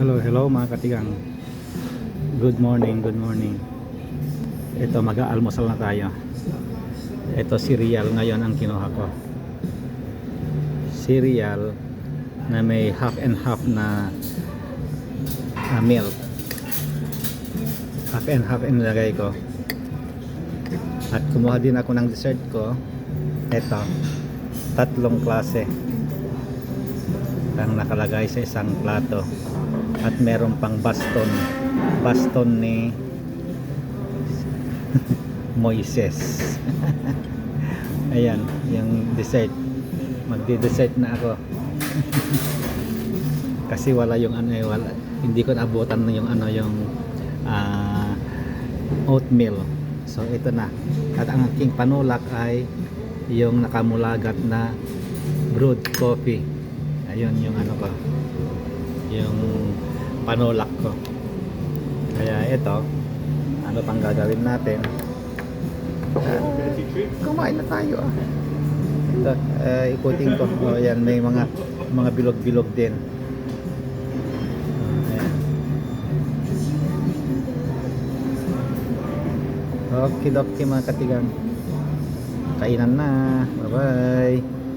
Hello, hello mga katigang. Good morning, good morning. Ito, mag-aalmusal na tayo. Ito, cereal ngayon ang kinuha ko. Cereal na may half and half na ah, milk. Half and half ang nilagay ko. At kumuha din ako ng dessert ko. Ito, tatlong klase ang nakalagay sa isang plato at meron pang baston. Baston ni Moises. Ayan yung dessert. Magdi-dessert na ako. Kasi wala yung ano eh, wala, hindi ko naabutan na yung ano yung ah, oatmeal. So ito na. At ang aking panulak ay yung nakamulagat na brewed coffee. Ayun yung ano ko. Yung panulak ko. Kaya ito ano pang gagawin natin? Kumain na tayo ah. Ito eh, ikutin ko. Oh, yan may mga mga bilog-bilog din. Ah, ayan. okay mga katigang. Kainan na. Bye bye